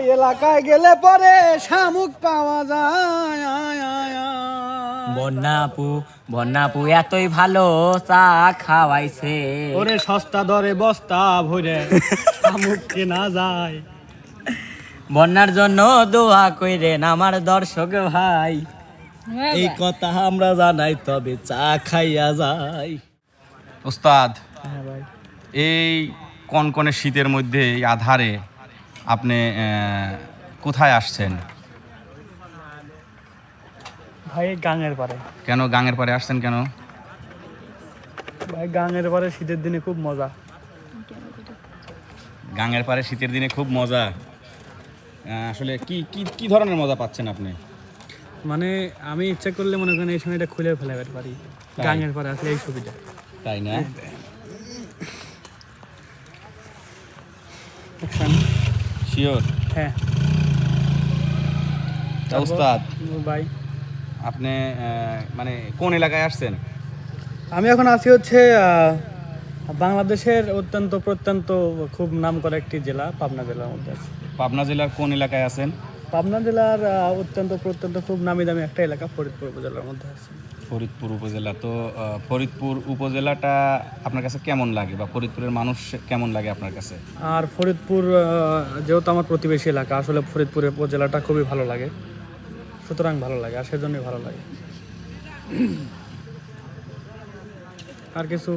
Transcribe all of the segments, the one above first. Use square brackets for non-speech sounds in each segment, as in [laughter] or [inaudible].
ওই এলাকায় গেলে পরে শামুক পাওয়া যায়। আয়, আয়, আয়। বন্যাপু বন্যাপু এতই ভালো চা খাওয়াইছে। ওরে সস্তা দরে বস্তা ভরে শামুক কেনা যায়। বন্যার জন্য দোয়া কইরেন আমার দর্শক ভাই। এই কথা আমরা জানাই তবে চা খাইয়া যাই। ওস্তাদ হ্যাঁ এই কনকনে শীতের মধ্যে এই আধারে আপনি কোথায় আসছেন? ভাই গাঙের পারে কেন গাঙের পরে আসছেন কেন? ভাই গাঙের পারে শীতের দিনে খুব মজা। গাঙের পারে শীতের দিনে খুব মজা। আসলে কি কি কি ধরনের মজা পাচ্ছেন আপনি? মানে আমি ইচ্ছা করলে মনে করেন এই সময় এটা খুলে ফেলাতে পারি গাঙের পারে আসলে এই সুবিধা তাই না? শিওর হ্যাঁ। ওস্তাদ ভাই। আপনি মানে কোন এলাকায় আসছেন? আমি এখন আছি হচ্ছে বাংলাদেশের অত্যন্ত প্রত্যন্ত খুব নাম করা একটি জেলা পাবনা জেলার মধ্যে আছে। পাবনা জেলার কোন এলাকায় আছেন? পাবনা জেলার অত্যন্ত প্রত্যন্ত খুব নামি দামি একটা এলাকা ফরিদপুর উপজেলার মধ্যে আছে। ফরিদপুর উপজেলা। তো ফরিদপুর উপজেলাটা আপনার কাছে কেমন লাগে বা ফরিদপুরের মানুষ কেমন লাগে আপনার কাছে? আর ফরিদপুর যেহেতু আমার প্রতিবেশী এলাকা আসলে ফরিদপুরের উপজেলাটা খুবই ভালো লাগে। সুতরাং ভালো লাগে আর সেজন্যই ভালো লাগে। আর কিছু?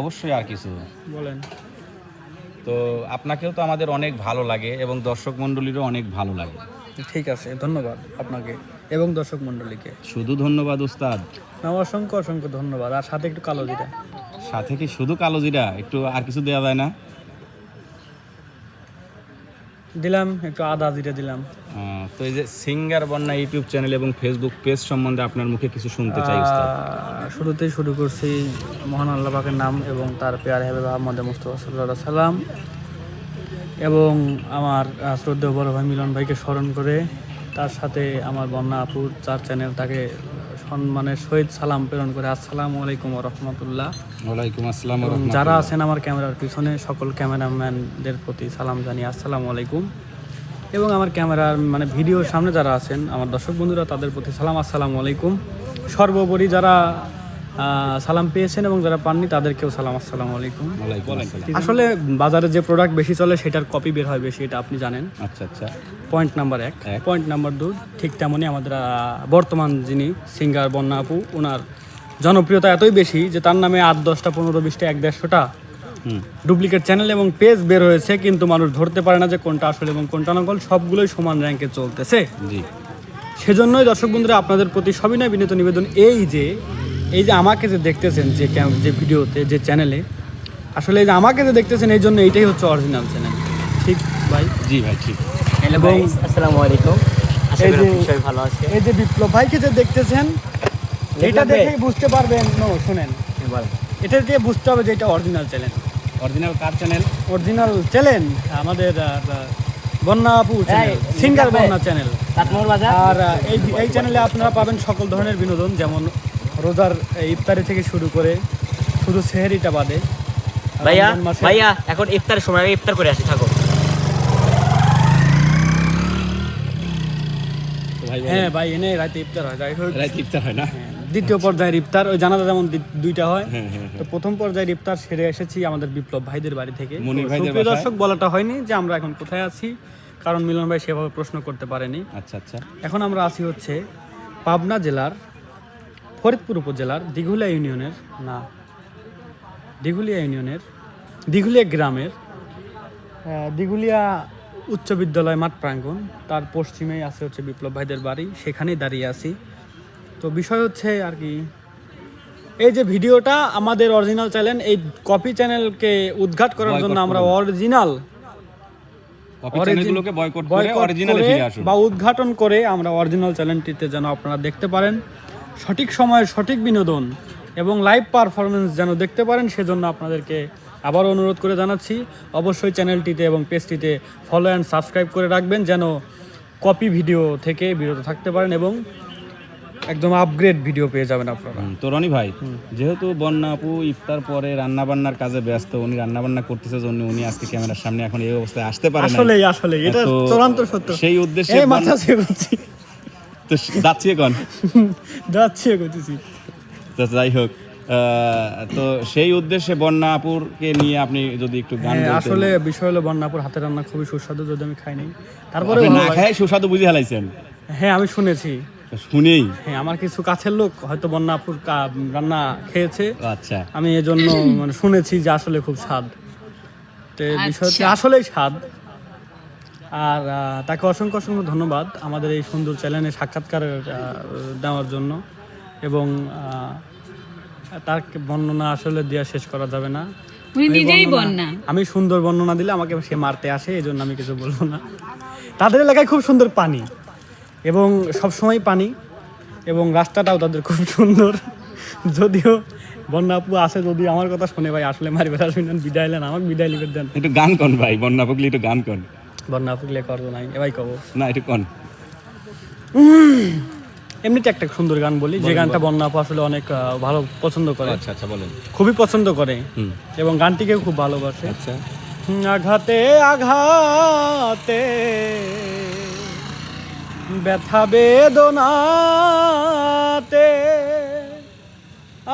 অবশ্যই আর কিছু। বলেন। তো আপনাকেও তো আমাদের অনেক ভালো লাগে এবং দর্শক মণ্ডলীরও অনেক ভালো লাগে। ঠিক আছে ধন্যবাদ আপনাকে এবং দর্শক মণ্ডলীকে। শুধু ধন্যবাদ উস্তাদ। না অসংখ্য অসংখ্য ধন্যবাদ। আর সাথে একটু কালো জিরা। সাথে কি শুধু কালো জিরা? একটু আর কিছু দেওয়া যায় না? দিলাম একটু আদা জিরা দিলাম। তো এই যে সিঙ্গার বন্যা ইউটিউব চ্যানেল এবং ফেসবুক পেজ সম্বন্ধে আপনার মুখে কিছু শুনতে চাই শুরুতেই শুরু করছি মহান আল্লাহ পাকের নাম এবং তার পেয়ার হাবিব আহমদ মুস্তফা সাল্লাহ সাল্লাম এবং আমার শ্রদ্ধেয় বড় ভাই মিলন ভাইকে স্মরণ করে তার সাথে আমার বন্যা আপুর চার চ্যানেল তাকে সম্মানের সহিত সালাম প্রেরণ করে। আসসালামু আলাইকুম রহমতুল্লাহ। ওয়ালাইকুম আসসালাম যারা আছেন আমার ক্যামেরার পিছনে সকল ক্যামেরাম্যানদের প্রতি সালাম জানিয়ে আসসালামু আলাইকুম। এবং আমার ক্যামেরার মানে ভিডিওর সামনে যারা আছেন আমার দর্শক বন্ধুরা তাদের প্রতি সালাম। আসসালামু আলাইকুম। সর্বোপরি যারা সালাম পেয়েছেন এবং যারা পাননি তাদেরকেও সালাম আসসালামু আলাইকুম। আসলে বাজারে যে প্রোডাক্ট বেশি চলে সেটার কপি বের হয় বেশি এটা আপনি জানেন। আচ্ছা আচ্ছা। পয়েন্ট নাম্বার এক। পয়েন্ট নাম্বার দুই ঠিক তেমনই আমাদের বর্তমান যিনি সিঙ্গার বন্যা আপু ওনার জনপ্রিয়তা এতই বেশি যে তার নামে আট দশটা পনেরো বিশটা এক দেড়শোটা ডুপ্লিকেট চ্যানেল এবং পেজ বের হয়েছে কিন্তু মানুষ ধরতে পারে না যে কোনটা আসলে এবং কোনটা নকল সবগুলোই সমান র্যাঙ্কে চলতেছে। জি। সেজন্যই দর্শক বন্ধুরা আপনাদের প্রতি সবিনয় বিনীত নিবেদন এই যে এই যে আমাকে যে দেখতেছেন যে ক্যাম- যে ভিডিওতে যে চ্যানেলে আসলে এই যে আমাকে যে দেখতেছেন এই জন্য এইটাই হচ্ছে অরিজিনাল চ্যানেল ঠিক ভাই? জি ভাই ঠিক। হ্যালো ভাই আসসালামু আলাইকুম। আশা এই করি যে- ভালো আছে এই যে বিপ্লব ভাইকে যে দেখতেছেন এটা দেখেই বুঝতে পারবেন। নো শুনেন। বল এটা দিয়ে বুঝতে হবে যে এটা অরিজিনাল চ্যানেল অরিজিনাল কার চ্যানেল অরিজিনাল চ্যানেল আমাদের আহ, আহ, বন্যা আপু চ্যানেল সিঙ্গার বন্যা চ্যানেল আর এই এই চ্যানেলে আপনারা পাবেন সকল ধরনের বিনোদন যেমন রোজার ইফতারি থেকে শুরু করে শুধু সেহেরিটা বাদে। ভাইয়া ভাইয়া এখন ইফতারের সময় আমি ইফতার করে আসি থাকো। ভাই হ্যাঁ ভাই এনে রাতে ইফতার হয় যাই হোক। ইফতার হয় না? হ্যাঁ, দ্বিতীয় পর্যায়ের ইফতার ওই জানাজা যেমন দুইটা হয়। হ্যাঁ হ্যাঁ তো প্রথম পর্যায়ের ইফতার সেরে এসেছি আমাদের বিপ্লব ভাইদের বাড়ি থেকে। দর্শক বলাটা হয়নি যে আমরা এখন কোথায় আছি। কারণ মিলন ভাই সেভাবে প্রশ্ন করতে পারেনি। আচ্ছা আচ্ছা। এখন আমরা আছি হচ্ছে পাবনা জেলার ফরিদপুর উপজেলার দিঘুলিয়া ইউনিয়নের না দিঘুলিয়া ইউনিয়নের দিঘুলিয়া গ্রামের দিঘুলিয়া উচ্চ বিদ্যালয় মাঠ প্রাঙ্গণ। তার পশ্চিমেই আছে হচ্ছে বিপ্লব ভাইদের বাড়ি সেখানেই দাঁড়িয়ে আছি। তো বিষয় হচ্ছে আর কি এই যে ভিডিওটা আমাদের অরিজিনাল চ্যানেল এই কপি চ্যানেলকে উদ্ঘাট করার জন্য আমরা অরিজিনাল বা উদ্ঘাটন করে আমরা অরিজিনাল চ্যানেলটিতে যেন আপনারা দেখতে পারেন। সঠিক সময়ে সঠিক বিনোদন এবং লাইভ পারফরমেন্স যেন দেখতে পারেন সেজন্য আপনাদেরকে আবার অনুরোধ করে জানাচ্ছি অবশ্যই চ্যানেলটিতে এবং পেজটিতে ফলো অ্যান্ড সাবস্ক্রাইব করে রাখবেন যেন কপি ভিডিও থেকে বিরত থাকতে পারেন এবং একদম আপগ্রেড ভিডিও পেয়ে যাবেন আপনারা। তো রনি ভাই যেহেতু বন্যা আপু ইফতার পরে রান্না বান্নার কাজে ব্যস্ত উনি রান্না বান্না করতেছে জন্য উনি আজকে ক্যামেরার সামনে এখন এই অবস্থায় আসতে পারে আসলে আসলে এটা চূড়ান্ত সত্য। সেই উদ্দেশ্যে মাথা তো যাচ্ছি এখন। যাচ্ছি করতেছি তো যাই হোক তো সেই উদ্দেশ্যে বন্যা আপুরকে নিয়ে আপনি যদি একটু গান হ্যাঁ, আসলে বিষয় হলো বন্যাপুর হাতের রান্না খুবই সুস্বাদু যদি আমি খাই নাই। তারপরে না খায় সুস্বাদু বুঝে হালাইছেন হ্যাঁ আমি শুনেছি। শুনেই? হ্যাঁ আমার কিছু কাছের লোক হয়তো বন্যাপুর কা- রান্না খেয়েছে। আচ্ছা। আমি এজন্য মানে শুনেছি যে আসলে খুব স্বাদ। তো এই বিষয়টি আসলেই স্বাদ। আর তাকে অসংখ্য অসংখ্য ধন্যবাদ আমাদের এই সুন্দর চ্যানেলে সাক্ষাৎকার দেওয়ার জন্য। এবং তার বর্ণনা আসলে দেওয়া শেষ করা যাবে না। আমি নিজেই বর্ণনা- বন্যা আমি সুন্দর বর্ণনা দিলে আমাকে সে মারতে আসে এই জন্য আমি কিছু বলব না। তাদের এলাকায় খুব সুন্দর পানি এবং সবসময় পানি এবং রাস্তাটাও তাদের খুব সুন্দর। যদিও বন্যা আপু আছে যদি আমার কথা শুনে ভাই আসলে মারি বেড়া শুনেন বিদায় নেন আমাকে বিদায় লিখে দেন। একটু গান কন ভাই বন্যা একটু গান কন। বন্যা গেলে করব নাই এবার কব। না একটু কন? এমনিতে একটা সুন্দর গান বলি যে গানটা বন্যা আপু আসলে অনেক ভালো পছন্দ করে। আচ্ছা আচ্ছা বলেন। খুবই পছন্দ করে এবং গানটিকেও খুব ভালোবাসে। আচ্ছা। আঘাতে আঘাতে ব্যথা বেদনাতে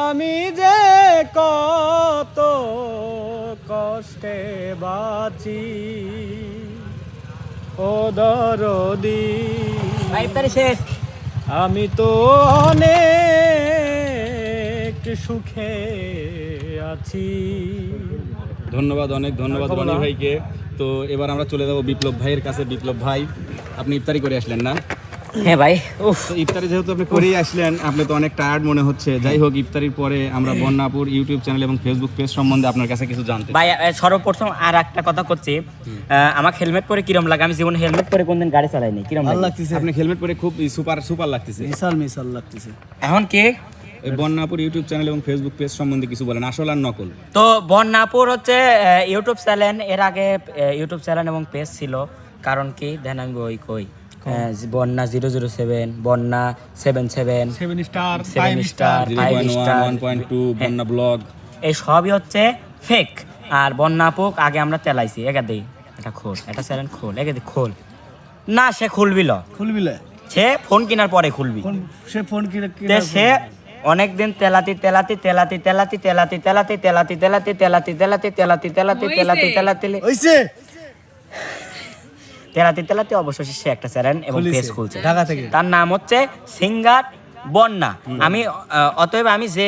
আমি যে কত কষ্টে বাঁচি। ও দরদি। শেষ। আমি তো অনেক সুখে আছি। ধন্যবাদ অনেক ধন্যবাদ রনি ভাইকে। তো এবার আমরা চলে যাব বিপ্লব ভাইয়ের কাছে। বিপ্লব ভাই আপনি ইফতারি করে আসলেন না? হ্যাঁ ভাই উফ। ইফতারি যেহেতু আপনি করেই আসলেন আপনি তো অনেক টায়ার্ড মনে হচ্ছে। যাই হোক ইফতারির পরে আমরা বন্যাপুর ইউটিউব চ্যানেল এবং ফেসবুক পেজ সম্বন্ধে আপনার কাছে কিছু জানতে ভাই সর্বপ্রথম আর একটা কথা করছি। আহ, আমাকে হেলমেট পরে কিরম লাগে? আমি জীবনে হেলমেট পরে কোনদিন গাড়ি চালাইনি কিরম ভালো লাগতেছে। আপনি হেলমেট পরে খুব সুপার সুপার লাগতেছে। মিসাল মিসাল লাগতেছে। এখন কি? বন্যাপুর ইউটিউব চ্যানেল এবং ফেসবুক পেজ সম্বন্ধে কিছু বলেন আসল আর নকল। তো বন্যাপুর হচ্ছে ইউটিউব চ্যানেল। এর আগে ইউটিউব চ্যানেল এবং পেজ ছিল। কারণ কি? দেন আমি ওই কই। Bonna zero zero seven Bonna seven seven seven star seven star five star one point two Bonna blog এই সবই হচ্ছে ফেক আর বন্যাপুক আগে আমরা তেলাইছি একে দিই এটা খোল এটা চ্যানেল খোল একে দি খোল না সে খুলবি ল খুলবিলে সে ফোন কেনার পরে খুলবি সে ফোন কিনে সে অনেকদিন তেলাতি তেলাতি তেলাতি তেলাতি তেলাতি তেলাতি তেলাতি তেলাতি তেলাতি তেলাতি তেলাতি তেলাতি তেলাতি তেলাতি তেলাতি তেলাতি অবশেষে সে একটা চ্যানেল এবং। পেজ খুলছে। ঢাকা থেকে। তার নাম হচ্ছে সিঙ্গার বন্যা। আমি অতএব আমি যে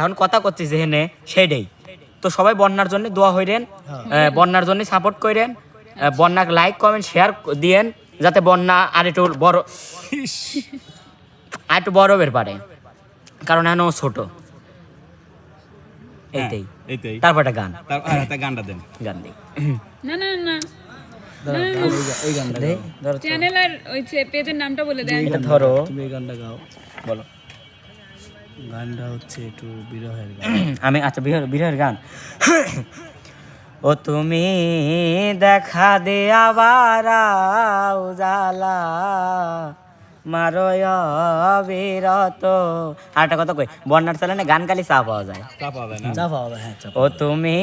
এখন কথা করছি যেহেনে সেইটাই তো সবাই বন্যার জন্য দোয়া হইরেন বন্যার জন্য সাপোর্ট করেন বন্যাকে লাইক কমেন্ট শেয়ার দিয়েন যাতে বন্যা আর একটু বড় আর একটু বড় বের পারে। কারণ এখন ছোট। এইটাই। এইটাই। তারপর একটা গান। গানটা দেন। গান দিই। না না না। এই গানটা ধরো চ্যানেল আর ওই পেজের নামটা বলে দেন। এটা ধরো। তুমি এই গানটা গাও। বলো। গানটা হচ্ছে একটু বিরহের গান। [coughs] আমি আচ্ছা বিহার বিরহের গান। [coughs] ও তুমি দেখা দে আবার উজালা মারো বিরত। আর একটা কথা কই বন্যার চালানে গান গালি চা পাওয়া যায়। চা পাবে না? চাপা হবে হ্যাঁ ও তুমি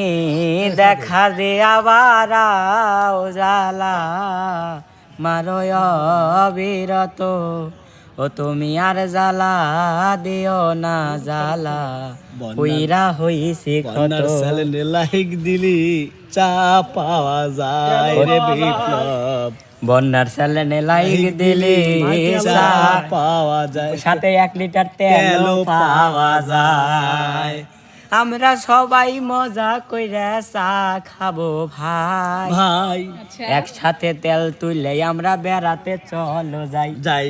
দেখা দে আবার উজালা মারো বিরত। ও তুমি আর জ্বালা দিও না জ্বালা। বন্যার- হইরা হইছি বন্যার চ্যানেলে লাইক দিলি চা পাওয়া যায় রে বিপ্লব। বন্যার স্যালেনে লাইক দিলে চা পাওয়া যায়। সাথে এক লিটার তেল পাওয়া যায়। আমরা সবাই মজা কইরা চা খাব ভাই। ভাই। আচ্ছা। একসাথে তেল তুললে আমরা বেড়াতে চলো যাই। যাই।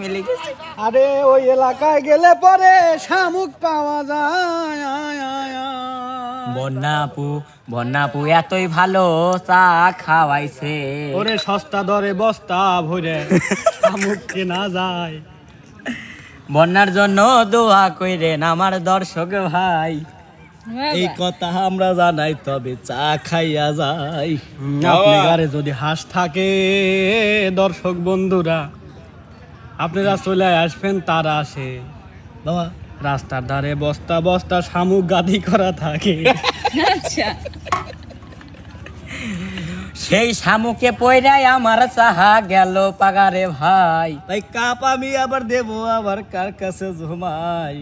মিলে গেছে। আরে ওই এলাকায় গেলে পরে শামুক পাওয়া যায়। আয়, আয়, আয়। বন্যাপু বন্যাপু এতই ভালো চা খাওয়াইছে। ওরে সস্তা দরে বস্তা ভরে শামুক কেনা যায়। বন্যার জন্য দোয়া কইরেন আমার দর্শক ভাই। এই কথা আমরা জানাই তবে চা খাইয়া যাই। আপনি গারে যদি হাঁস থাকে দর্শক বন্ধুরা আপনারা চলে আসবেন তারা আসে। বাবা। রাস্তার ধারে বস্তা বস্তা শামুক গাদি করা থাকে। আচ্ছা। সেই শামুকে পয়রাই আমার চাহা গেল পাগারে ভাই। ভাই কাপ আমি আবার দেব আবার কার কাছে ঝুমাই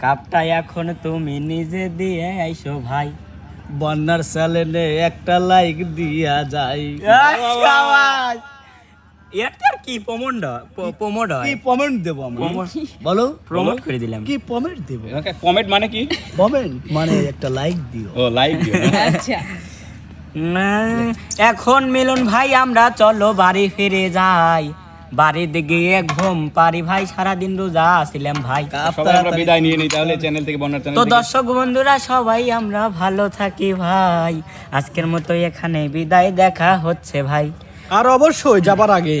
কাপটা এখন তুমি নিজে দিয়ে আইসো ভাই। বন্যার চ্যানেলে একটা লাইক দিয়া কি কি কমেন্ট দেব আমরা? বলো? প্রমোট করে দিলাম। কি কমেন্ট দেব? কমেন্ট মানে কি? কমেন্ট মানে একটা লাইক দিও। ও লাইক দিও আচ্ছা। এখন মিলন ভাই আমরা চলো বাড়ি ফিরে যাই। বাড়িতে গিয়ে ঘুম পারি ভাই সারাদিন রোজা আসিলাম ভাই। আমরা বিদায় নিয়ে নিই তাহলে চ্যানেল থেকে বন্যার চ্যানেল তো দর্শক বন্ধুরা সবাই আমরা ভালো থাকি ভাই। আজকের মতো এখানে বিদায় দেখা হচ্ছে ভাই। আর অবশ্যই যাবার আগে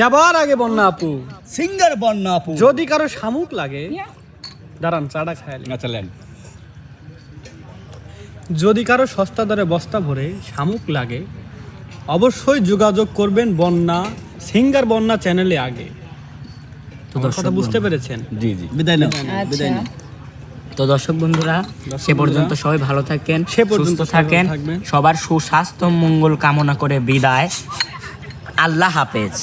যাবার আগে বন্যা আপু। সিঙ্গার বন্যা আপু। যদি কারও শামুক লাগে দাঁড়ান চাটা খায়ালি আচ্ছা লেন। যদি কারও সস্তা দরে বস্তা ভরে শামুক লাগে অবশ্যই যোগাযোগ করবেন বন্যা সিঙ্গার বন্যা চ্যানেলে আগে। তো দর্শক কথা বুঝতে পেরেছেন? জি জি। বিদায় নাও। আচ্ছা বিদায় নাও। তো দর্শক বন্ধুরা সে পর্যন্ত সবাই ভালো থাকেন সে পর্যন্ত থাকেন। সবার সুস্বাস্থ্য মঙ্গল কামনা করে বিদায়। আল্লাহ হাফেজ।